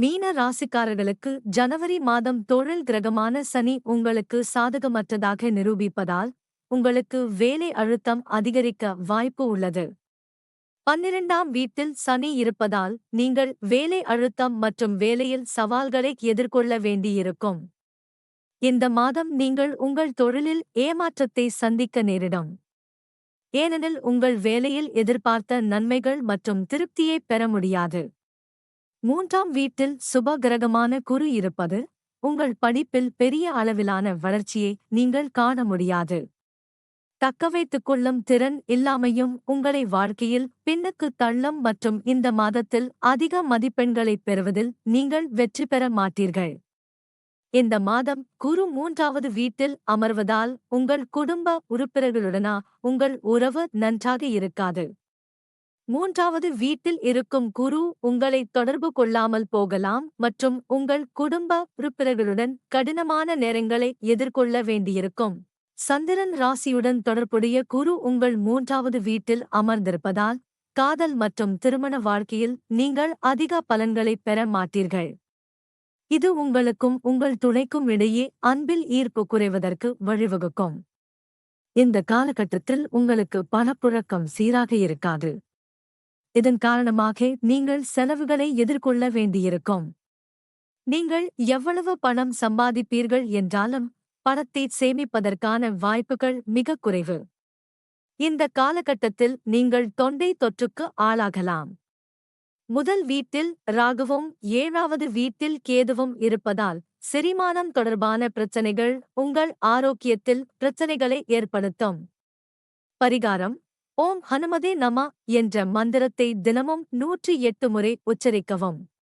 மீன ராசிக்காரர்களுக்கு ஜனவரி மாதம் தொழில் கிரகமான சனி உங்களுக்கு சாதகமற்றதாக நிரூபிப்பதால் உங்களுக்கு வேலை அழுத்தம் அதிகரிக்க வாய்ப்பு உள்ளது. பன்னிரண்டாம் வீட்டில் சனி இருப்பதால் நீங்கள் வேலை அழுத்தம் மற்றும் வேலையில் சவால்களை எதிர்கொள்ள வேண்டியிருக்கும். இந்த மாதம் நீங்கள் உங்கள் தொழிலில் ஏமாற்றத்தை சந்திக்க நேரிடும். ஏனெனில் உங்கள் வேலையில் எதிர்பார்த்த நன்மைகள் மற்றும் திருப்தியை பெற முடியாது. மூன்றாம் வீட்டில் சுப கிரகமான குரு இருப்பது உங்கள் படிப்பில் பெரிய அளவிலான வளர்ச்சியை நீங்கள் காண முடியாது. தக்கவைத்துக் கொள்ளும் திறன் இல்லாமையும் உங்களை வாழ்க்கையில் பின்னுக்கு தள்ளம் மற்றும் இந்த மாதத்தில் அதிக மதிப்பெண்களைப் பெறுவதில் நீங்கள் வெற்றி பெற மாட்டீர்கள். இந்த மாதம் குரு மூன்றாவது வீட்டில் அமர்வதால் உங்கள் குடும்ப உறுப்பினர்களுடனா உங்கள் உறவு நன்றாக இருக்காது. மூன்றாவது வீட்டில் இருக்கும் குரு உங்களை தொடர்பு கொள்ளாமல் போகலாம் மற்றும் உங்கள் குடும்ப உறுப்பினர்களுடன் கடினமான நேரங்களை எதிர்கொள்ள வேண்டியிருக்கும். சந்திரன் ராசியுடன் தொடர்புடைய குரு உங்கள் மூன்றாவது வீட்டில் அமர்ந்திருப்பதால் காதல் மற்றும் திருமண வாழ்க்கையில் நீங்கள் அதிக பலன்களைப் பெற மாட்டீர்கள். இது உங்களுக்கும் உங்கள் துணைக்கும் இடையே அன்பில் ஈர்ப்பு குறைவதற்கு வழிவகுக்கும். இந்த காலகட்டத்தில் உங்களுக்கு பணப்புழக்கம் சீராக இருக்காது. இதன் காரணமாக நீங்கள் செலவுகளை எதிர்கொள்ள வேண்டியிருக்கும். நீங்கள் எவ்வளவு பணம் சம்பாதிப்பீர்கள் என்றாலும் பணத்தை சேமிப்பதற்கான வாய்ப்புகள் மிக குறைவு. இந்த காலகட்டத்தில் நீங்கள் தொண்டை தொற்றுக்கு ஆளாகலாம். முதல் வீட்டில் ராகுவும் ஏழாவது வீட்டில் கேதுவும் இருப்பதால் செரிமானம் தொடர்பான பிரச்சனைகள் உங்கள் ஆரோக்கியத்தில் பிரச்சனைகளை ஏற்படுத்தும். பரிகாரம் ஓம் ஹனுமதே நம என்ற மந்திரத்தை தினமும் நூற்றி எட்டு முறை உச்சரிக்கவும்.